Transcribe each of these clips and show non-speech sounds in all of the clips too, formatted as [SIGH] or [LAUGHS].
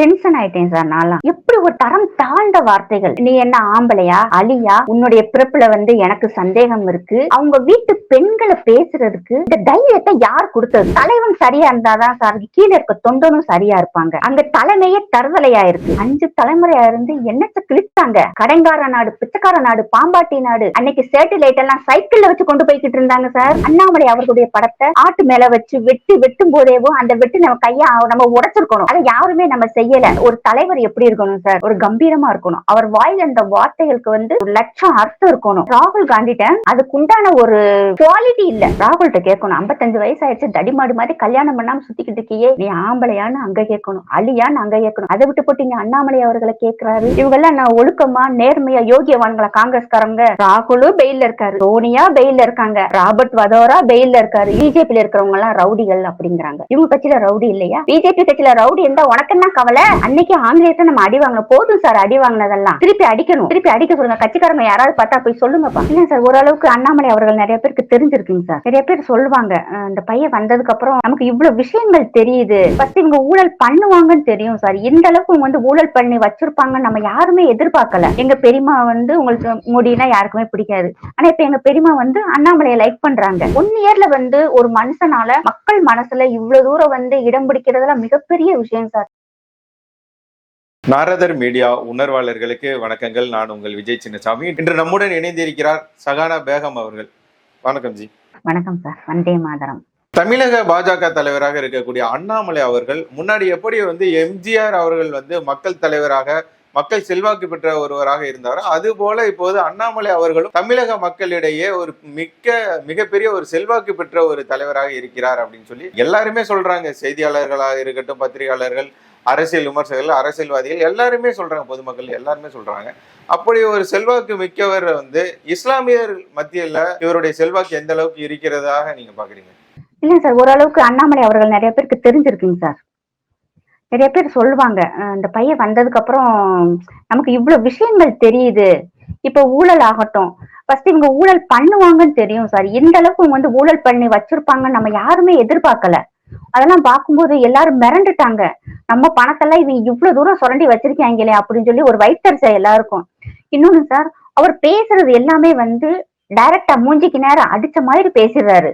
Tension ஆயிட்டேன் sir நான்லாம். எப்படி ஒரு தரம் தாழ்ந்த வார்த்தைகள்? நீ என்ன ஆம்பளையா? அலியா உன்னுடைய பிறப்புல வந்து எனக்கு சந்தேகம் இருக்கு. அவங்க வீட்டு பெண்களை பேசுறதுக்கு இந்த தைரியத்தை யார் கொடுத்தது? தலைவன் சரியா இருந்தாதான் சார் கீழே இருக்க தொண்டனும் சரியா இருப்பாங்க. அங்க தலைமையே தருதலையா இருக்கு. அஞ்சு தலைமுறையா இருந்து என்னத்தை கிழித்தாங்க கடைங்கார நாடு பிச்சைக்கார நாடு பாம்பாட்டி நாடு. அன்னைக்கு சேட்டிலைட் எல்லாம் சைக்கிள்ல வச்சு கொண்டு போய்கிட்டு இருந்தாங்க சார். அண்ணாமலை அவர்களுடைய படத்தை ஆட்டு மேல வச்சு வெட்டி வெட்டும் போதேவோ அந்த வெட்டு நம்ம கையை நம்ம உடைச்சிருக்கணும். அதை யாருமே நம்ம செய்யல. ஒரு தலைவர் எப்படி இருக்கணும் சார் ஒரு கம்பீரமா இருக்கணும். அவர் வாயில அந்த வார்த்தைகளுக்கு வந்து ஒரு லட்சம் அர்த்தம் இருக்கணும். ராகுல் காந்திட்ட அதுக்குண்டான ஒரு குவாலிட்டி இல்ல. ராகுல்கிட்ட கேட்கணும். 55 வயசு ஆயிடுச்சு தடிமாடு மாதிரி கல்யாணம் பண்ணாம சுத்திக்கிட்டு இருக்கியே. நீ ஆம்பளையான்னு அங்க கேட்கணும். அழியான்னு அங்க கேட்கணும். அதை விட்டு போட்டு இங்க அண்ணாமலை அவர்களை கேட்கிறாரு. இவங்க எல்லாம் நான் ஒழுக்கமா நேர்மையா யோகியவான்களை காங்கிரஸ்காரங்க. ராகுலும் பெயில்ல இருக்காரு. சோனியா பெயில்ல இருக்காங்க. ராபர்ட் வதோரா பெயில்ல இருக்காரு. பிஜேபியில இருக்கிறவங்க எல்லாம் ரவுடிகள் அப்படிங்கிறாங்க. இவங்க கட்சியில ரவுடி இல்லையா? பிஜேபி கட்சியில ரவுடி இருந்தா உனக்கு என்ன கவலை? அன்னைக்கு ஆங்கிலேயத்தை நம்ம அடி வாங்கணும் போதும் சார் அடி வாங்கினதெல்லாம். திருப்பி அடிக்கணும். திருப்பி அடிக்க சொல்லுங்க. கட்சிக்காரங்க யாராவது பார்த்தா போய் சொல்லுங்கப்பா. இல்ல சார் ஓரளவுக்கு அண்ணாமலை அவர்கள் நிறைய பேருக்கு தெரிஞ்சிருக்குங்க சார். நிறைய பேர் சொல்லுவாங்க இந்த பையன் வந்ததுக்கு அப்புறம் நமக்கு இவ்வளவு விஷயங்கள் தெரியுது. ஃபர்ஸ்ட் இவங்க ஊழல் பண்ணுவாங்கன்னு தெரியும் சார். இந்த அளவுக்கு இவங்க வந்து ஊழல் பண்ணி வச்சிருப்பாங்கன்னு நம்ம யாருமே எதிர்பார்க்கல. எங்க பெரியம்மா வந்து உங்களுக்கு முடினா யாருக்குமே பிடிக்காது. ஆனா இப்ப எங்க பெரியம்மா வந்து அண்ணாமலையை லைக் பண்றாங்க. ஒன் இயர்ல வந்து ஒரு மனுஷனால மக்கள் மனசுல இவ்வளவு தூரம் வந்து இடம் பிடிக்கிறதுல மிகப்பெரிய விஷயம் சார். நாரதர் மீடியா உணர்வாளர்களுக்கு வணக்கங்கள். நான் உங்கள் விஜய் சின்னசாமி. இன்று நம்முடன் இணைந்திருக்கிறார் சகானா பேகம் அவர்கள். வணக்கம் ஜி. வணக்கம் சார். வந்தே மாதரம். தமிழக பாஜக தலைவராக இருக்கக்கூடிய அண்ணாமலை அவர்கள் முன்னாடி எப்படி வந்து எம்ஜிஆர் அவர்கள் வந்து மக்கள் தலைவராக மக்கள் செல்வாக்கு பெற்ற ஒருவராக இருந்தாரோ. அது போல இப்போது அண்ணாமலை அவர்களும் தமிழக மக்களிடையே ஒரு மிக்க மிகப்பெரிய ஒரு செல்வாக்கு பெற்ற ஒரு தலைவராக இருக்கிறார் அப்படின்னு சொல்லி எல்லாருமே சொல்றாங்க. செய்தியாளர்களாக இருக்கட்டும் பத்திரிகையாளர்கள் அரசியல் விமர்சகர்கள் அரசியல்வாதிகள் எல்லாருமே சொல்றாங்க பொதுமக்கள் எல்லாருமே சொல்றாங்க. அப்படி ஒரு செல்வாக்கு மிக்கவர் வந்து இஸ்லாமியர் மத்தியில இவருடைய செல்வாக்கு எந்த அளவுக்கு இருக்கிறதாக நீங்க பாக்குறீங்க? இல்ல சார் ஓரளவுக்கு அண்ணாமலை அவர்கள் நிறைய பேருக்கு தெரிஞ்சிருக்குங்க சார். நிறைய பேர் சொல்லுவாங்க இந்த பையன் வந்ததுக்கு அப்புறம் நமக்கு இவ்வளவு விஷயங்கள் தெரியுது. இப்ப ஊழல் ஆகட்டும். ஃபர்ஸ்ட் இவங்க ஊழல் பண்ணுவாங்கன்னு தெரியும் சார். இந்த அளவுக்கு இவங்க வந்து ஊழல் பண்ணி வச்சிருப்பாங்கன்னு நம்ம யாருமே எதிர்பார்க்கல. அதெல்லாம் பார்க்கும்போது எல்லாரும் மிரண்டுட்டாங்க. நம்ம பணத்தெல்லாம் இவங்க இவ்வளவு தூரம் சுரண்டி வச்சிருக்காங்களே அப்படின்னு சொல்லி ஒரு வைத்தரிசை எல்லாருக்கும். இன்னொன்னு சார் அவர் பேசுறது எல்லாமே வந்து டைரக்டா மூஞ்சிக்கு நேரம் அடிச்ச மாதிரி பேசிடுறாரு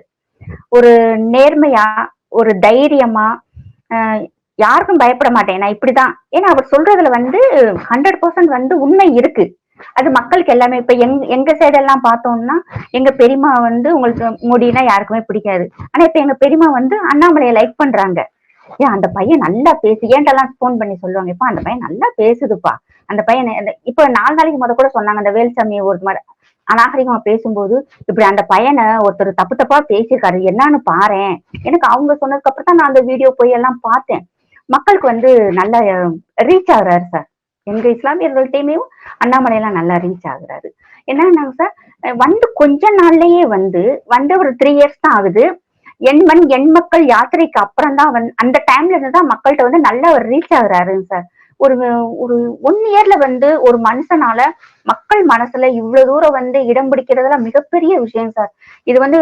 ஒரு நேர்மையா ஒரு தைரியமா அஹ் யாருக்கும் பயப்பட மாட்டேன். நான் இப்படிதான். ஏன்னா அவர் சொல்றதுல வந்து ஹண்ட்ரட் பர்சன்ட் வந்து உண்மை இருக்கு. அது மக்களுக்கு எல்லாமே. இப்ப எங் எங்க சைடு எல்லாம் பார்த்தோம்னா எங்க பெரியம்மா வந்து உங்களுக்கு முடினா யாருக்குமே பிடிக்காது. ஆனா இப்ப எங்க பெரியம்மா வந்து அண்ணாமலையை லைக் பண்றாங்க. ஏன் அந்த பையன் நல்லா பேசு ஏன்டெல்லாம் ஃபோன் பண்ணி சொல்லுவாங்க? இப்ப அந்த பையன் நல்லா பேசுதுப்பா. அந்த பையன் அந்த- இப்ப நாலு நாளைக்கு முத கூட சொன்னாங்க அந்த வேல்சாமி ஒரு மாதிரி அநாகரிகமா பேசும்போது இப்படி அந்த பையனை ஒருத்தர் தப்பு தப்பா பேசியிருக்காரு என்னன்னு பாரேன். எனக்கு அவங்க சொன்னதுக்கு அப்புறம் தான் நான் அந்த வீடியோ போய் எல்லாம் பார்த்தேன். மக்களுக்கு வந்து நல்ல ரீச் ஆகுறாரு சார் எங்க இஸ்லாமியர்கள்ட்டையுமே அண்ணாமலை எல்லாம் நல்லா ரீச் ஆகுறாரு. என்னன்னா சார் வந்து கொஞ்ச நாள்லயே வந்து வந்து ஒரு த்ரீ இயர்ஸ் தான் ஆகுது. எண் மண் எண் மக்கள் யாத்திரைக்கு அப்புறம் தான் வந்து அந்த டைம்ல இருந்து தான் மக்கள்கிட்ட வந்து நல்லா ஒரு ரீச் ஆகுறாருங்க சார் ஒரு ஒரு ஒன் இயர்ல வந்து ஒரு மனுஷனால மக்கள் மனசுல இவ்வளவு தூரம் வந்து இடம் பிடிக்கிறதுல மிகப்பெரிய விஷயம் சார் இது வந்து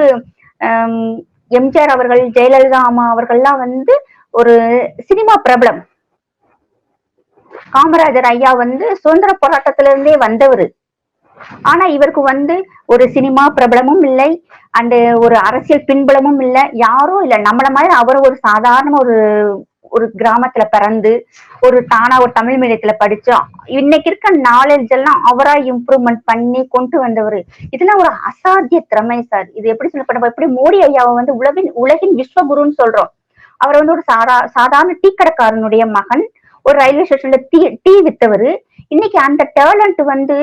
எம்ஜிஆர் அவர்கள் ஜெயலலிதா அம்மா அவர்கள்லாம் வந்து ஒரு சினிமா பிரபலம். காமராஜர் ஐயா வந்து சுதந்திர போராட்டத்தில இருந்தே வந்தவர். ஆனா இவருக்கு வந்து ஒரு சினிமா பிரபலமும் இல்லை அந்த ஒரு அரசியல் பின்புலமும் இல்லை. யாரும் இல்ல. நம்மள மாதிரி அவர் ஒரு சாதாரண ஒரு ஒரு கிராமத்துல பிறந்து ஒரு தானா ஒரு தமிழ் மீடியத்துல படிச்சு இன்னைக்கு இருக்க நாலேஜ் எல்லாம் அவரா இம்ப்ரூவ்மெண்ட் பண்ணி கொண்டு வந்தவர். இதெல்லாம் ஒரு அசாத்திய திறமை சார். இது எப்படி சொல்லப்பட்ட நம்ம எப்படி மோடி ஐயாவை வந்து உலகின் உலகின் விஸ்வகுருன்னு சொல்றோம். அவர் வந்து ஒரு சாதா சாதாரண டீ கடைக்காரனுடைய மகன் ஒரு ரயில்வே ஸ்டேஷன்ல டீ டீ வித்தவர் இன்னைக்கு அந்த டேலண்ட் வந்து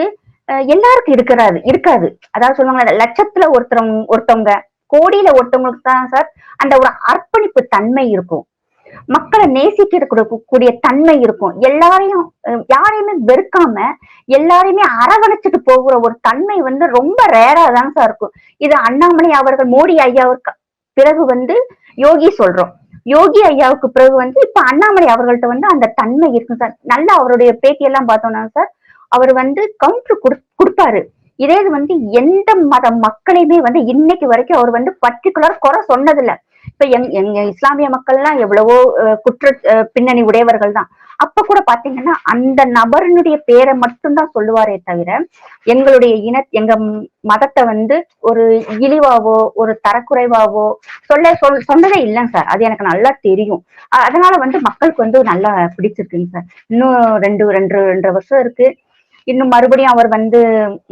எல்லாருக்கும் இருக்கிறாரு இருக்காது. அதாவது சொல்லுவாங்க லட்சத்துல ஒருத்தவங்க ஒருத்தவங்க கோடியில ஒருத்தவங்களுக்கு தான் சார் அந்த ஒரு அர்ப்பணிப்பு தன்மை இருக்கும். மக்களை நேசிக்க கூடிய தன்மை இருக்கும். எல்லாரையும் யாரையுமே வெறுக்காம எல்லாரையுமே அரவணைச்சிட்டு போகிற ஒரு தன்மை வந்து ரொம்ப ரேரா தான் சார் இருக்கும். இது அண்ணாமலை அவர்கள் மோடி ஐயாவுக்கு பிறகு வந்து யோகி சொல்றோம். யோகி ஐயாவுக்கு பிறகு வந்து இப்ப அண்ணாமலை அவர்கள்ட்ட வந்து அந்த தன்மை இருக்கும் சார். நல்லா அவருடைய பேட்டியெல்லாம் பார்த்தோம்னா சார் அவர் வந்து கவுண்டர் கொடுப்பாரு. இதே இது வந்து எந்த மத மக்களையுமே வந்து இன்னைக்கு வரைக்கும் அவர் வந்து பர்டிகுலர் குறை சொன்னதில்லை. இப்ப எங் எங்க இஸ்லாமிய மக்கள்லாம் எவ்வளவோ குற்ற அஹ், பின்னணி உடையவர்கள் தான். அப்ப கூட பாத்தீங்கன்னா அந்த நபரினுடைய பேரை மட்டும்தான் சொல்லுவாரே தவிர எங்களுடைய இன எங்க மதத்தை வந்து ஒரு இழிவாவோ ஒரு தரக்குறைவாவோ சொல்ல சொல் சொன்னதே இல்லைங்க சார். அது எனக்கு நல்லா தெரியும். அதனால வந்து மக்களுக்கு வந்து நல்லா பிடிச்சிருக்குங்க சார். இன்னும் ரெண்டு ரெண்டு ரெண்டரை வருஷம் இருக்கு. இன்னும் மறுபடியும் அவர் வந்து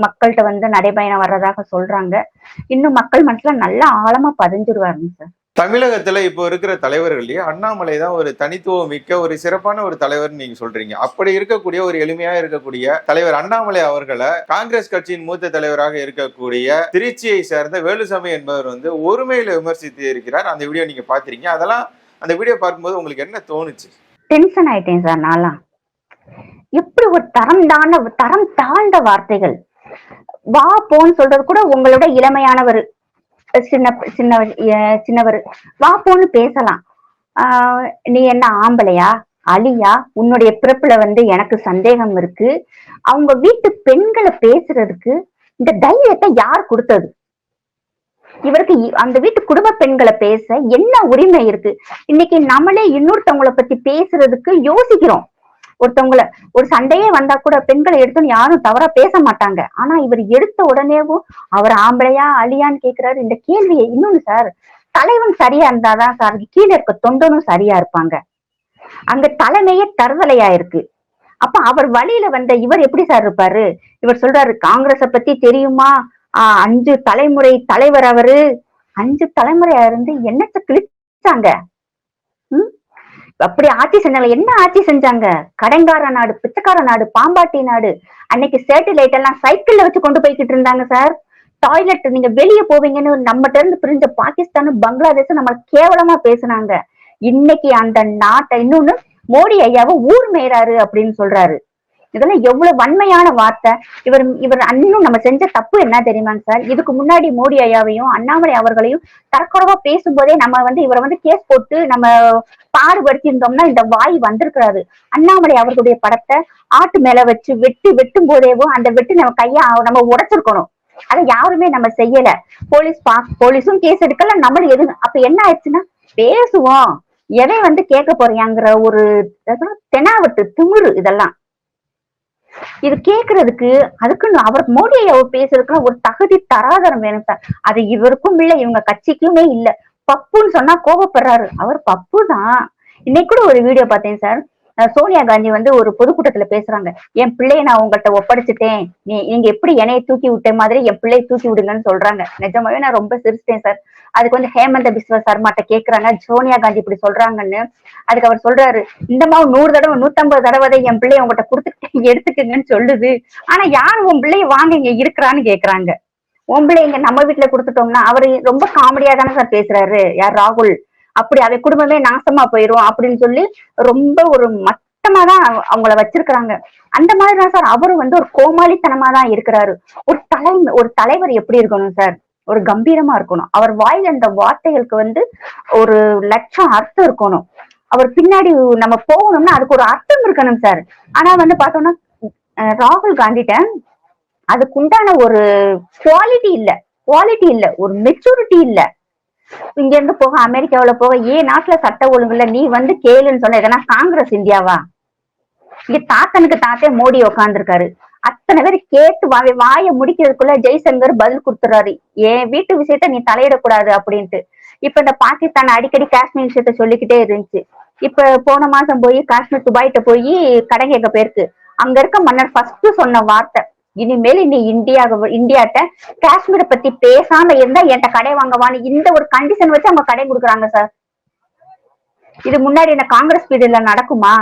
மக்கள்கிட்ட வந்து நடைபயணம் வர்றதாக சொல்றாங்க. இன்னும் மக்கள் மனசுல நல்லா ஆழமா பதிஞ்சிருவாருங்க சார். தமிழகத்துல இப்போ இருக்கிற தலைவர்கள்லயே அண்ணாமலை தான் ஒரு தனித்துவம் மிக்க ஒரு சிறப்பான ஒரு தலைவர்னு நீங்க சொல்றீங்க. அப்படி இருக்கக்கூடிய ஒரு எளிமையா இருக்கக்கூடிய தலைவர் அண்ணாமலை அவர்களை காங்கிரஸ் கட்சியின் மூத்த தலைவராக இருக்கக்கூடிய திருச்சியை சேர்ந்த வேலுசாமி என்பவர் வந்து ஒருமையில விமர்சித்து இருக்கிறார். அந்த வீடியோ நீங்க பாத்திருக்கீங்க. அதெல்லாம் அந்த வீடியோ பார்க்கும்போது உங்களுக்கு என்ன தோணுச்சு? டென்ஷன் ஆயிட்டேன் சார் நான்லாம். எப்படி ஒரு தரம் தான தரம் தாழ்ந்த வார்த்தைகள் வா போன்னு சொல்றது கூட உங்களோட இளமையானவர் சின்ன சின்னவர் அஹ் சின்னவர். வா போன்னு பேசலாம். ஆஹ் நீ என்ன ஆம்பளையா? அலியா உன்னுடைய பிறப்புல வந்து எனக்கு சந்தேகம் இருக்கு. அவங்க வீட்டு பெண்களை பேசுறதுக்கு இந்த தைரியத்தை யார் கொடுத்தது? இவருக்கு அந்த வீட்டு குடும்ப பெண்களை பேச என்ன உரிமை இருக்கு? இன்னைக்கு நம்மளே இன்னொருத்தவங்கள பத்தி பேசுறதுக்கு யோசிக்கிறோம். ஒருத்தவங்களை ஒரு சண்டையே வந்தா கூட பெண்களை எடுத்துன்னு யாரும் தவறா பேச மாட்டாங்க. ஆனா இவர் எடுத்த உடனேவும் அவர் ஆம்பளையா அழியான்னு கேக்குறாரு. இந்த கேள்வியை இன்னொன்னு சார் தலைவன் சரியா இருந்தாதான் சார் கீழே இருக்க தொண்டனும் சரியா இருப்பாங்க. அங்க தலைமையே தருதலையா இருக்கு. அப்ப அவர் வழியில வந்த இவர் எப்படி சார் இருப்பாரு? இவர் சொல்றாரு காங்கிரஸ பத்தி தெரியுமா? ஆஹ் அஞ்சு தலைமுறை தலைவர் அவரு. அஞ்சு தலைமுறையா இருந்து என்னத்த கிழிச்சாங்க? அப்படி ஆட்சி செஞ்சாங்க என்ன ஆட்சி செஞ்சாங்க? கடங்கார நாடு பிச்சைக்கார நாடு பாம்பாட்டி நாடு. அன்னைக்கு சேட்டிலைட் எல்லாம் சைக்கிள்ல வச்சு கொண்டு போய்கிட்டு இருந்தாங்க சார் டாய்லெட் நீங்க வெளியே போவீங்கன்னு நம்மகிட்ட இருந்து பிரிஞ்ச பாகிஸ்தானும் பங்களாதேஷும் நம்ம கேவலமா பேசுனாங்க. இன்னைக்கு அந்த நாட்டை இன்னொன்னு மோடி ஐயாவை ஊர் மேயறாரு அப்படின்னு சொல்றாரு. இதெல்லாம் எவ்வளவு வன்மையான வார்த்தை. இவர் இவர் இன்னும் நம்ம செஞ்ச தப்பு என்ன தெரியுமாங்க சார்? இதுக்கு முன்னாடி மோடி ஐயாவையும் அண்ணாமலை அவர்களையும் தரக்குறவா பேசும்போதே நம்ம வந்து இவரை வந்து கேஸ் போட்டு நம்ம பாடுபடுத்தி இருந்தோம்னா இந்த வாய் வந்திருக்கிறாரு அண்ணாமலை அவர்களுடைய படத்தை ஆட்டு மேல வச்சு வெட்டி வெட்டும் போதேவும் அந்த வெட்டு நம்ம கைய நம்ம உடைச்சிருக்கணும். அதை யாருமே நம்ம செய்யல. போலீஸ் பா போலீஸும் கேஸ் எடுக்கல நம்மளும் எது அப்ப என்ன ஆயிடுச்சுன்னா பேசுவோம். எதை வந்து கேட்க போறியாங்கிற ஒரு தெனாவட்டு திமிரு இதெல்லாம். இது கேக்குறதுக்கு அதுக்குன்னு அவர் மோடி அவர் பேசுறதுக்குன்னு ஒரு தகுதி தராதரம் வேணும் சார். அது இவருக்கும் இல்ல இவங்க கட்சிக்குமே இல்ல. பப்புன்னு சொன்னா கோபப்படுறாரு அவர் பப்பு தான் இன்னைக்கு கூட ஒரு வீடியோ பார்த்தேன் சார். சோனியா காந்தி வந்து ஒரு பொதுக்கூட்டத்துல பேசுறாங்க. என் பிள்ளைய நான் உங்கள்கிட்ட ஒப்படைச்சிட்டேன். நீ நீங்க எப்படி என்னைய தூக்கி விட்ட மாதிரி என் பிள்ளையை தூக்கி விடுங்கன்னு சொல்றாங்க. நிஜமாவே நான் ரொம்ப சிரிச்சிட்டேன் சார். அதுக்கு வந்து ஹேமந்த பிஸ்வ சர்மாட்ட கேக்குறாங்க. சோனியா காந்தி இப்படி சொல்றாங்கன்னு. அதுக்கு அவர் சொல்றாரு இந்த மாதிரி நூறு தடவை நூத்தம்பது தடவை என் பிள்ளைய உங்ககிட்ட கொடுத்துட்டு [LAUGHS] எடுத்துக்கங்கன்னு சொல்லுது. ஆனா யார் உன் பிள்ளைய வாங்க இங்க இருக்கிறான்னு கேக்குறாங்க. உன் பிள்ளை இங்க நம்ம வீட்டுல கொடுத்துட்டோம்னா அவரு ரொம்ப காமெடியா தானே சார் பேசுறாரு. யார் ராகுல்? அப்படி அதை குடும்பமே நாசமா போயிரும் அப்படின்னு சொல்லி ரொம்ப ஒரு மட்டமா தான் அவங்கள வச்சிருக்கிறாங்க. அந்த மாதிரி தான் சார் அவரும் வந்து ஒரு கோமாளித்தனமா தான் இருக்கிறாரு. ஒரு தலை ஒரு தலைவர் எப்படி இருக்கணும் சார்? ஒரு கம்பீரமா இருக்கணும். அவர் வாயில் அந்த வார்த்தைகளுக்கு வந்து ஒரு லட்சம் அர்த்தம் இருக்கணும். அவர் பின்னாடி நம்ம போகணும்னா அதுக்கு ஒரு அர்த்தம் இருக்கணும் சார். ஆனா வந்து பார்த்தோம்னா அஹ் ராகுல் காந்திட்ட அதுக்குண்டான ஒரு குவாலிட்டி இல்ல. குவாலிட்டி இல்ல. ஒரு மெச்சூரிட்டி இல்ல. இங்க இருந்து போக அமெரிக்காவுல போக ஏன் நாட்டுல சட்ட ஒழுங்குல நீ வந்து கேளுன்னு சொன்ன? எதனா காங்கிரஸ் இந்தியாவா? இங்க தாத்தனுக்கு தாத்தே மோடி உட்காந்துருக்காரு அத்தனை பேர் கேட்டு வாய வாய முடிக்கிறதுக்குள்ள ஜெய்சங்கர் பதில் கொடுத்துறாரு. என் வீட்டு விஷயத்த நீ தலையிடக்கூடாது அப்படின்ட்டு. இப்ப இந்த பாகிஸ்தான் அடிக்கடி காஷ்மீர் விஷயத்த சொல்லிக்கிட்டே இருந்துச்சு. இப்ப போன மாசம் போய் காஷ்மீர் துபாய்கிட்ட போய் கடன் கேட்க போயிருக்கு. அங்க இருக்க மன்னர் ஃபர்ஸ்ட் சொன்ன வார்த்தை. இனிமேல் நீ இந்தியா இந்தியாட்ட காஷ்மீரை பத்தி பேசாம இருந்தா என்கிட்ட கடை வாங்கவான்னு இந்த ஒரு கண்டிஷன் வச்சு அவங்க கடை கொடுக்குறாங்க சார் இது முன்னாடி என்ன காங்கிரஸ் பீரியட்ல நடக்குமா?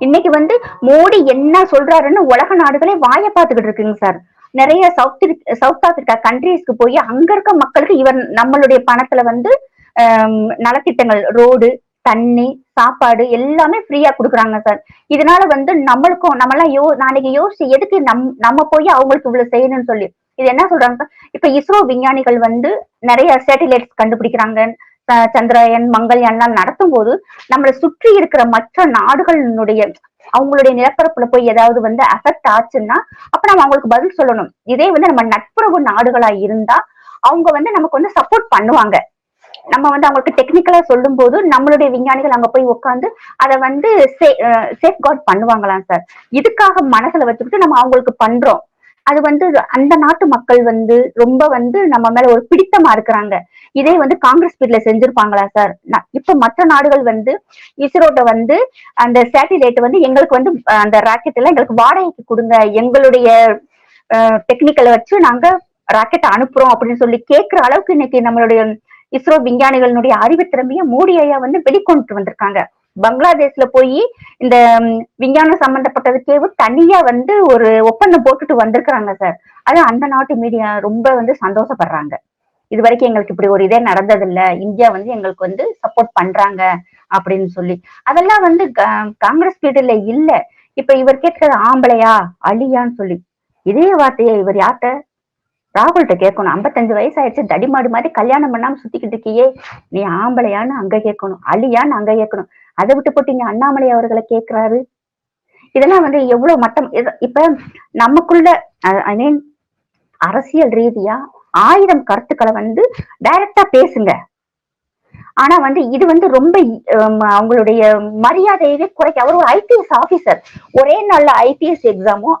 இன்னைக்கு வந்து மோடி என்ன சொல்றாருன்னு உலக நாடுகளே வாய பார்த்துக்கிட்டு இருக்குங்க சார் நிறைய சவுத் சவுத் ஆப்பிரிக்கா கண்ட்ரீஸ்க்கு போய் அங்க இருக்க மக்களுக்கு இவர் நம்மளுடைய பணத்துல வந்து நலத்திட்டங்கள் ரோடு தண்ணி சாப்பாடு எல்லாமே ஃப்ரீயா கொடுக்குறாங்க சார் இதனால வந்து நம்மளுக்கும் நம்மளாம் யோ நாளைக்கு யோசிச்சு எதுக்கு நம் நம்ம போய் அவங்களுக்கு இவ்வளவு செய்யணும்னு சொல்லி. இது என்ன சொல்றாங்க? இப்ப இஸ்ரோ விஞ்ஞானிகள் வந்து நிறைய சேட்டிலைட்ஸ் கண்டுபிடிக்கிறாங்க. சந்திரயன் மங்கள்யான்லாம் நடத்தும் போது நம்மளை சுற்றி இருக்கிற மற்ற நாடுகளினுடைய அவங்களுடைய நிலப்பரப்புல போய் ஏதாவது வந்து அஃபெக்ட் ஆச்சுன்னா அப்ப நம்ம அவங்களுக்கு பதில் சொல்லணும். இதே வந்து நம்ம நட்புறவு நாடுகளா இருந்தா அவங்க வந்து நமக்கு வந்து சப்போர்ட் பண்ணுவாங்க. நம்ம வந்து அவங்களுக்கு டெக்னிக்கலா சொல்லும் போது நம்மளுடைய விஞ்ஞானிகள் அங்க போய் உட்காந்து அதை வந்து சேஃப் கார்ட் பண்ணுவாங்களாம் சார். இதுக்காக மனசுல வச்சுக்கிட்டு நம்ம அவங்களுக்கு பண்றோம். அது வந்து அந்த நாட்டு மக்கள் வந்து ரொம்ப வந்து நம்ம மேல ஒரு பிடித்தமா இருக்கிறாங்க. இதே வந்து காங்கிரஸ் பீரியட்ல செஞ்சிருப்பாங்களா சார்? இப்ப மற்ற நாடுகள் வந்து இஸ்ரோட்ட வந்து அந்த சேட்டிலைட் வந்து எங்களுக்கு வந்து அந்த ராக்கெட் எல்லாம் எங்களுக்கு வாடகைக்கு கொடுங்க. எங்களுடைய டெக்னிக்கலை வச்சு நாங்க ராக்கெட் அனுப்புறோம் அப்படின்னு சொல்லி கேட்கிற அளவுக்கு இன்னைக்கு நம்மளுடைய இஸ்ரோ விஞ்ஞானிகளுடைய அறிவு திறமைய மோடி ஐயா வந்து வெளிக்கொண்டு வந்திருக்காங்க. பங்களாதேஷ்ல போய் இந்த விஞ்ஞானம் சம்பந்தப்பட்டதுக்கே தனியா வந்து ஒரு ஒப்பந்தம் போட்டுட்டு வந்திருக்கிறாங்க சார். அது அந்த நாட்டு மீடியா ரொம்ப வந்து சந்தோஷப்படுறாங்க. இது வரைக்கும் எங்களுக்கு இப்படி ஒரு இதே நடந்ததில்ல. இந்தியா வந்து எங்களுக்கு வந்து சப்போர்ட் பண்றாங்க அப்படின்னு சொல்லி. அதெல்லாம் வந்து காங்கிரஸ் பீரியட்ல இல்ல. இப்ப இவர் கேட்கிறது ஆம்பளையா அழியான்னு சொல்லி. இதே வார்த்தையை இவர் யார்கிட்ட ராகுல்கிட்ட கேட்கணும். 55 வயசாயிடுச்சு. தடிமாடு மாதிரி கல்யாணம் பண்ணாம சுத்திக்கிட்டு இருக்கியே. நீ ஆம்பளையான்னு அங்க கேட்கணும். அழியான்னு அங்க கேட்கணும். அதை விட்டு போட்டு இங்க அண்ணாமலை அவர்களை கேட்கிறாரு. இதெல்லாம் வந்து எவ்வளவு மட்டம். இப்ப நமக்குள்ள ஐ மீன் அரசியல் ரீதியா ஆயிரம் கருத்துக்களை வந்து டைரக்டா பேசுங்க. ஆனா வந்து இது வந்து ரொம்ப அவங்களுடைய மரியாதையவே குறைக்க. அவர் ஒரு ஐபிஎஸ் ஆபீசர் ஒரே நாள்ல ஐபிஎஸ் எக்ஸாமும்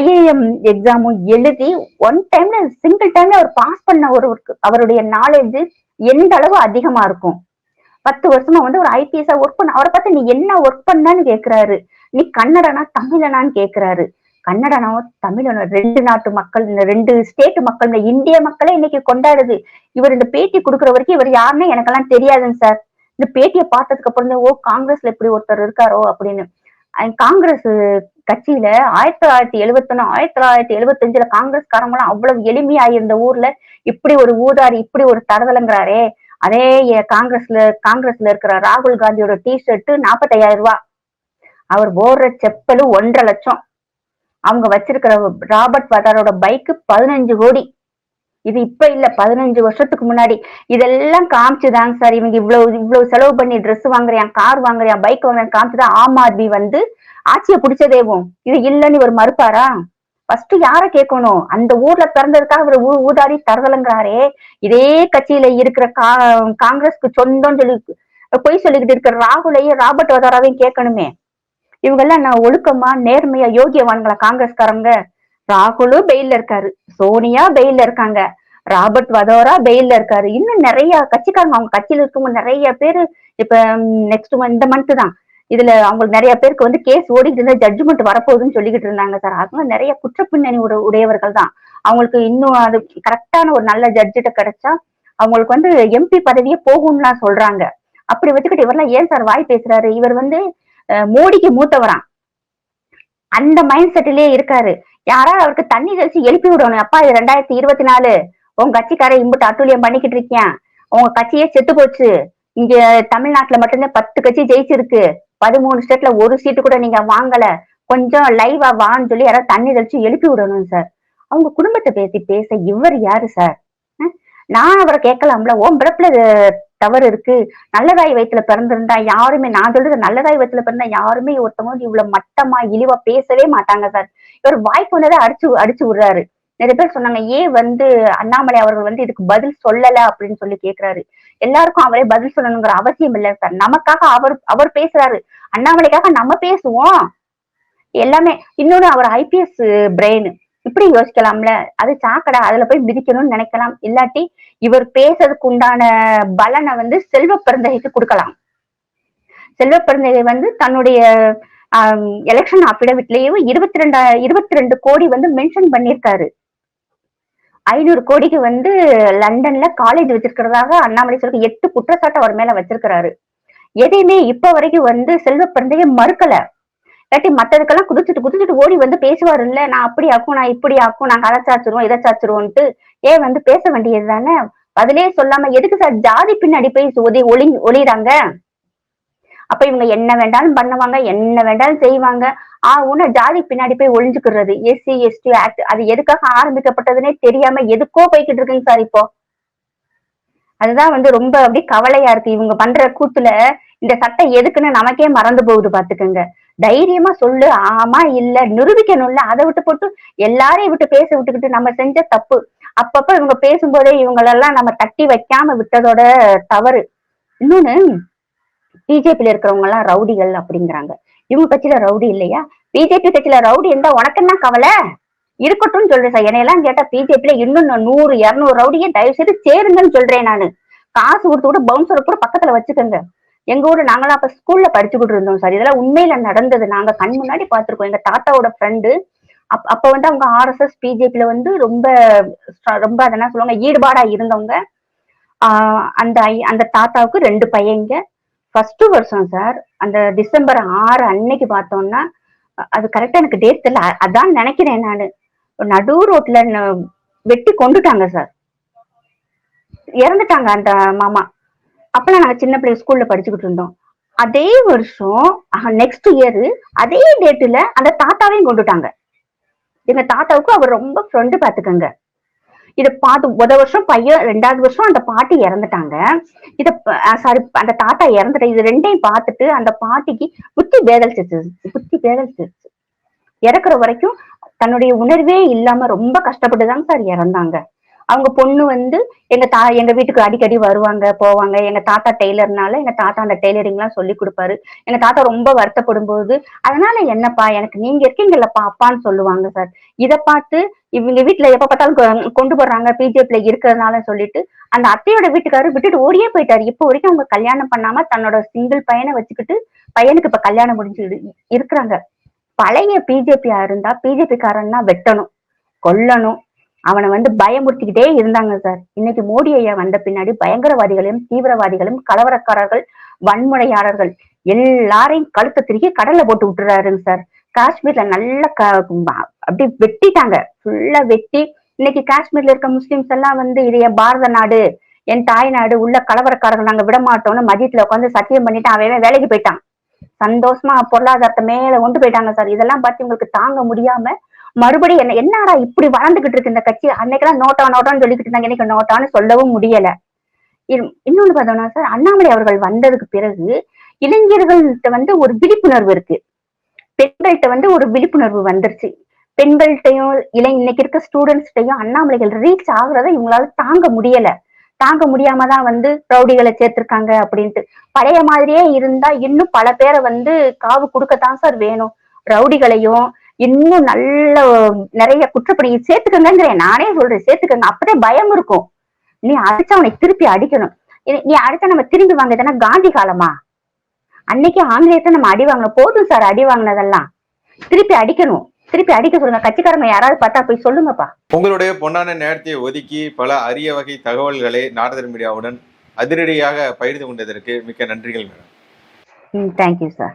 ஐஏஎம் எக்ஸாமும் எழுதி ஒன் டைம்ல சிங்கிள் டைம்ல அவர் பாஸ் பண்ண ஒருவருக்கு அவருடைய நாலேஜ் எந்த அளவு அதிகமா இருக்கும்? பத்து வருஷமா வந்து ஒரு ஐபிஎஸ் ஒர்க் பண்ண அவரை பார்த்து நீ என்ன ஒர்க் பண்ணான்னு கேக்குறாரு. நீ கன்னடனா தமிழனான்னு கேக்குறாரு. கன்னடனோ தமிழனோ ரெண்டு நாட்டு மக்கள் ரெண்டு ஸ்டேட் மக்கள் இந்திய மக்களே இன்னைக்கு கொண்டாடுது. இவர் இந்த பேட்டி கொடுக்குற வரைக்கும் இவர் யாருன்னு எனக்கெல்லாம் தெரியாதுங்க சார். இந்த பேட்டியை பார்த்ததுக்கு அப்புறம் ஓ காங்கிரஸ்ல இப்படி ஒருத்தர் இருக்காரோ அப்படின்னு. காங்கிரஸ் கட்சியில ஆயிரத்தி தொள்ளாயிரத்தி எழுவத்தொன்னு ஆயிரத்தி தொள்ளாயிரத்தி எழுவத்தஞ்சுல காங்கிரஸ்காரங்க எல்லாம் அவ்வளவு எளிமையா இருந்த ஊர்ல இப்படி ஒரு ஊதாரி இப்படி ஒரு தரதலங்கிறாரே அதே காங்கிரஸ்ல காங்கிரஸ்ல இருக்கிற ராகுல் காந்தியோட டி ஷர்ட் நாற்பத்தையாயிரம் ரூபாய் அவர் போடுற செப்பலு ஒன்றரை லட்சம். அவங்க வச்சிருக்கிற ராபர்ட் வதாரோட பைக்கு பதினஞ்சு கோடி. இது இப்ப இல்ல பதினஞ்சு வருஷத்துக்கு முன்னாடி. இதெல்லாம் காமிச்சுதாங்க சார் இவங்க இவ்வளவு இவ்வளவு செலவு பண்ணி ட்ரெஸ் வாங்குறியான் கார் வாங்குறியான் பைக் வாங்குறான் காமிச்சுதான் ஆம் ஆத்மி வந்து ஆட்சியை பிடிச்சதேவும் இது இல்லைன்னு இவர் மறுப்பாரா? ஃபர்ஸ்ட் யார கேட்கணும்? அந்த ஊர்ல பிறந்ததுக்காக அவர் ஊ ஊதாரி தரதலங்கிறாரே. இதே கட்சியில இருக்கிற கா காங்கிரஸ்க்கு சொந்தம் சொல்லி பொய் சொல்லிக்கிட்டு இருக்கிற ராகுலையும் ராபர்ட் வதாராவையும் கேட்கணுமே. இவங்க எல்லாம் நான் ஒழுக்கமா நேர்மையா யோகியவான்களா காங்கிரஸ்காரங்க? ராகுலும் பெயில்ல இருக்காரு. சோனியா பெயில்ல இருக்காங்க. ராபர்ட் வதோரா பெயில்ல இருக்காரு. இன்னும் நிறைய கட்சிக்காரங்க அவங்க கட்சியில இருக்கவங்க நிறைய பேரு இப்ப நெக்ஸ்ட் இந்த மந்த் தான். இதுல அவங்களுக்கு நிறைய பேருக்கு வந்து கேஸ் ஓடிட்டு இருந்தா ஜட்ஜ்மெண்ட் வரப்போகுதுன்னு சொல்லிக்கிட்டு இருந்தாங்க சார். அவங்க நிறைய குற்ற பின்னணி உட- உடையவர்கள் தான். அவங்களுக்கு இன்னும் அது கரெக்டான ஒரு நல்ல ஜட்ஜிட்ட கிடைச்சா அவங்களுக்கு வந்து எம்பி பதவியே போகும்லாம் சொல்றாங்க. அப்படி வச்சுக்கிட்டு இவரெல்லாம் ஏன் சார் வாய் பேசுறாரு? இவர் வந்து மோடிக்கு மூத்தவரான் அந்த மைண்ட் செட்டிலே இருக்காரு. யாராவது அவருக்கு தண்ணி தெளிச்சு எழுப்பி விடணும். அப்பா இது ரெண்டாயிரத்தி இருபத்தி நாலு உங்க கட்சிக்காரன் இம்புட்டு அட்டூழியம் பண்ணிக்கிட்டு இருக்கேன் உங்க கட்சியே செத்து போச்சு. இங்க தமிழ்நாட்டுல மட்டும்தான் பத்து கட்சி ஜெயிச்சிருக்கு. பதிமூணு ஸ்டேட்ல ஒரு சீட்டு கூட நீங்க வாங்கல. கொஞ்சம் லைவா வான்னு சொல்லி யாராவது தண்ணி தெளிச்சு எழுப்பி விடணும் சார் அவங்க குடும்பத்தை பேசி பேச இவர் யாரு சார் நான் அவரை கேட்கலாம்ல. உன் பிறப்புல இது தவறு இருக்கு. நல்லதாய் வயித்துல பிறந்திருந்தா யாருமே நான் சொல்றது நல்லதாய் வயத்துல பிறந்தா யாருமே ஒருத்தவங்க இவ்வளவு மட்டமா இழிவா பேசவே மாட்டாங்க சார். இவர் வாய்ப்பு வந்ததை அடிச்சு அடிச்சு விடுறாரு. நிறைய பேர் சொன்னாங்க ஏன் வந்து அண்ணாமலை அவர்கள் வந்து இதுக்கு பதில் சொல்லல அப்படின்னு சொல்லி கேக்குறாரு. எல்லாருக்கும் அவரே பதில் சொல்லணுங்கிற அவசியம் இல்லை சார். நமக்காக அவர் அவர் பேசுறாரு. அண்ணாமலைக்காக நம்ம பேசுவோம். எல்லாமே இன்னொன்னு அவர் ஐபிஎஸ் பிரெயின் இப்படி யோசிக்கலாம்ல? அது சாக்கடை அதுல போய் மிதிக்கணும்னு நினைக்கலாம். இல்லாட்டி இவர் பேசுறதுக்கு உண்டான பலனை வந்து செல்வ பிறந்தகைக்கு கொடுக்கலாம். செல்வ பிறந்தகை வந்து தன்னுடைய எலெக்ஷன் அபிடவிட்லயும் இருபத்தி ரெண்டா இருபத்தி ரெண்டு கோடி வந்து மென்ஷன் பண்ணியிருக்காரு. ஐநூறு கோடிக்கு வந்து லண்டன்ல காலேஜ் வச்சிருக்கிறதாக அண்ணாமலை சொல்லி எட்டு குற்றச்சாட்டு அவர் மேல வச்சிருக்கிறாரு. எதையுமே இப்ப வரைக்கும் வந்து செல்வ பிறந்தைய மறுக்கல. இல்லாட்டி மத்ததுக்கெல்லாம் குதிச்சுட்டு குதிச்சுட்டு ஓடி வந்து பேசுவாரு இல்ல நான் அப்படி ஆக்கும் நான் இப்படி ஆக்கும் நாங்க அதை சாச்சிருவோம் இதை சாச்சிருவோம்ட்டு ஏன் வந்து பேச வேண்டியது தானே? பதிலே சொல்லாம எதுக்கு சார் ஜாதி பின்னாடி போய் ஒதி ஒளி ஒளிறாங்க? அப்ப இவங்க என்ன வேண்டாலும் பண்ணுவாங்க என்ன வேண்டாலும் செய்வாங்க. ஆ உன ஜாதி பின்னாடி போய் ஒளிஞ்சுக்கிறது. எஸ்சி எஸ்டி ஆக்ட் அது எதுக்காக ஆரம்பிக்கப்பட்டதுன்னே தெரியாம எதுக்கோ போய்கிட்டு இருக்குங்க சார் இப்போ. அதுதான் வந்து ரொம்ப அப்படியே கவலையா இருக்கு. இவங்க பண்ற கூத்துல இந்த சட்டம் எதுக்குன்னு நமக்கே மறந்து போகுது பாத்துக்கோங்க. தைரியமா சொல்லு. ஆமா இல்ல. நிரூபிக்கணும்ல. அதை விட்டு போட்டு எல்லாரையும் விட்டு பேச விட்டுக்கிட்டு நம்ம செஞ்ச தப்பு. அப்பப்ப இவங்க பேசும்போதே இவங்களெல்லாம் நம்ம தட்டி வைக்காம விட்டதோட தவறு. இன்னொன்னு பிஜேபியில இருக்கிறவங்க எல்லாம் ரவுடிகள் அப்படிங்கிறாங்க. இவங்க கட்சியில ரவுடி இல்லையா? பிஜேபி கட்சியில ரவுடி இருந்தா உனக்கு என்ன கவலை? இருக்கட்டும்னு சொல்றேன் சார் என்னையெல்லாம் கேட்டா பிஜேபியில இன்னும் நூறு இருநூறு ரவுடியை தயவு செய்து சேருங்கன்னு சொல்றேன் நானு. காசு கொடுத்து கூட பவுன்சர் கூட பக்கத்துல வச்சுக்கோங்க. எங்க ஊர் நாங்களாம் அப்ப ஸ்கூல்ல படிச்சுக்கிட்டு இருந்தோம் சார் இதெல்லாம் உண்மையில நடந்தது. நாங்க கண் முன்னாடி பார்த்திருக்கோம். எங்க தாத்தாவோட ஃப்ரெண்டு அப் அப்ப வந்து அவங்க ஆர்எஸ்எஸ் பிஜேபியில வந்து ரொம்ப ரொம்ப அதெல்லாம் சொல்லுவாங்க ஈடுபாடா இருந்தவங்க. ஆஹ் அந்த ஐ- அந்த தாத்தாவுக்கு ரெண்டு பையங்க. ஃபர்ஸ்ட் வருஷம் சார் அந்த டிசம்பர் ஆறு அன்னைக்கு பார்த்தோம்னா அது கரெக்டா எனக்கு டேட் தெரியல. அதான் நினைக்கிறேன் நானு. நடு ரோட்ல வெட்டி கொண்டுட்டாங்க சார். இறந்துட்டாங்க அந்த மாமா. அப்பெல்லாம் நாங்க சின்ன பிள்ளை ஸ்கூல்ல படிச்சுக்கிட்டு இருந்தோம். அதே வருஷம் நெக்ஸ்ட் இயரு அதே டேட்டுல அந்த தாத்தாவையும் கொண்டுட்டாங்க. எங்க தாத்தாவுக்கு அவர் ரொம்ப ஃப்ரெண்டு பாத்துக்கோங்க. இத பார்த்து முத வருஷம் பையன் ரெண்டாவது வருஷம் அந்த பாட்டி இறந்துட்டாங்க. இத சாரி அந்த தாத்தா இறந்துட்டேன். இது ரெண்டையும் பார்த்துட்டு அந்த பாட்டிக்கு புத்தி பேதலிச்சிச்சு புத்தி பேதலிச்சிச்சு இறக்குற வரைக்கும் தன்னுடைய உணர்வே இல்லாம ரொம்ப கஷ்டப்பட்டுதாங்க சார் இறந்தாங்க. அவங்க பொண்ணு வந்து எங்க தா எங்க வீட்டுக்கு அடிக்கடி வருவாங்க போவாங்க. எங்க தாத்தா டெய்லர்னால எங்க தாத்தா அந்த டெய்லரிங் எல்லாம் சொல்லி கொடுப்பாரு. எங்க தாத்தா ரொம்ப வருத்தப்படும் போது அதனால என்னப்பா எனக்கு நீங்க இருக்கீங்கல்லப்பா அப்பான்னு சொல்லுவாங்க சார் இதை பார்த்து இவங்க வீட்டுல எப்ப பார்த்தாலும் கொ- கொண்டு போடுறாங்க பிஜேபில இருக்கிறதுனால சொல்லிட்டு அந்த அத்தையோட வீட்டுக்காரர் விட்டுட்டு ஓடியே போயிட்டாரு. இப்போ வரைக்கும் அவங்க கல்யாணம் பண்ணாம தன்னோட சிங்கிள் பையனை வச்சுக்கிட்டு பையனுக்கு இப்ப கல்யாணம் முடிஞ்சு இருக்கிறாங்க. பழைய பிஜேபியா இருந்தா பிஜேபிக்காரன்னா வெட்டணும் கொல்லணும். அவனை வந்து பயமுறுத்திக்கிட்டே இருந்தாங்க சார். இன்னைக்கு மோடி ஐயா வந்த பின்னாடி பயங்கரவாதிகளையும் தீவிரவாதிகளும் கலவரக்காரர்கள் வன்முறையாளர்கள் எல்லாரையும் கழுத்தை திருக்கி கடல்ல போட்டு விட்டுறாருங்க சார். காஷ்மீர்ல நல்ல க அப்படி வெட்டிட்டாங்க. ஃபுல்லா வெட்டி இன்னைக்கு காஷ்மீர்ல இருக்க முஸ்லிம்ஸ் எல்லாம் வந்து இது என் பாரத நாடு என் தாய் நாடு உள்ள கலவரக்காரர்கள் நாங்க விட மாட்டோம்னு மதியத்துல உட்காந்து சத்தியம் பண்ணிட்டு அவன் வேலைக்கு போயிட்டான். சந்தோஷமா பொருளாதாரத்தை மேல கொண்டு போயிட்டாங்க சார். இதெல்லாம் பார்த்து உங்களுக்கு தாங்க முடியாம மறுபடியும் என்ன என்னடா இப்படி வளர்ந்துகிட்டு இருக்கு இந்த கட்சி? அன்னைக்கெல்லாம் நோட்டா நோட்டான்னு சொல்லிக்கிட்டு இருந்தாங்க. இன்னைக்கு நோட்டான்னு சொல்லவும் முடியல. இன்னொன்னு பார்த்தோம்னா சார் அண்ணாமலை அவர்கள் வந்ததுக்கு பிறகு இளைஞர்கள்ட்ட வந்து ஒரு விழிப்புணர்வு இருக்கு. பெண்கள்கிட்ட வந்து ஒரு விழிப்புணர்வு வந்துருச்சு. பெண்கள்கிட்டயும் இளை இன்னைக்கு இருக்க ஸ்டூடெண்ட்ஸ்கிட்டையும் அண்ணாமலைகள் ரீச் ஆகுறத இவங்களால தாங்க முடியல. தாங்க முடியாம தான் வந்து ரவுடிகளை சேர்த்திருக்காங்க அப்படின்ட்டு. பழைய மாதிரியே இருந்தா இன்னும் பல பேரை வந்து காவு கொடுக்கத்தான் சார் வேணும். ரவுடிகளையும் இன்னும் நல்ல நிறைய குற்றப்படி சேர்த்துக்கங்கிறேன் நானே சொல்றேன் சேர்த்துக்கங்க. அப்பதான் பயம் இருக்கும். நீ அடிச்சா அவனை திருப்பி அடிக்கணும். நீ அடிச்சா நம்ம திரும்பி வாங்க. இதெல்லாம் காந்தி காலமா? அன்னைக்கு ஆங்கிலேயத்தை நம்ம அடி வாங்கணும். போதும் சார் அடி வாங்கினதெல்லாம். திருப்பி அடிக்கணும். திருப்பி அடிக்க சொல்லுங்க கட்சிக்காரங்க யாராவது பார்த்தா போய் சொல்லுங்கப்பா. உங்களுடைய பொன்னான நேரத்தை ஒதுக்கி பல அரிய வகை தகவல்களை நாரதர் மீடியாவுடன் அதிரடியாக பகிர்ந்து கொண்டதற்கு மிக்க நன்றிகள் மேடம். Thank you sir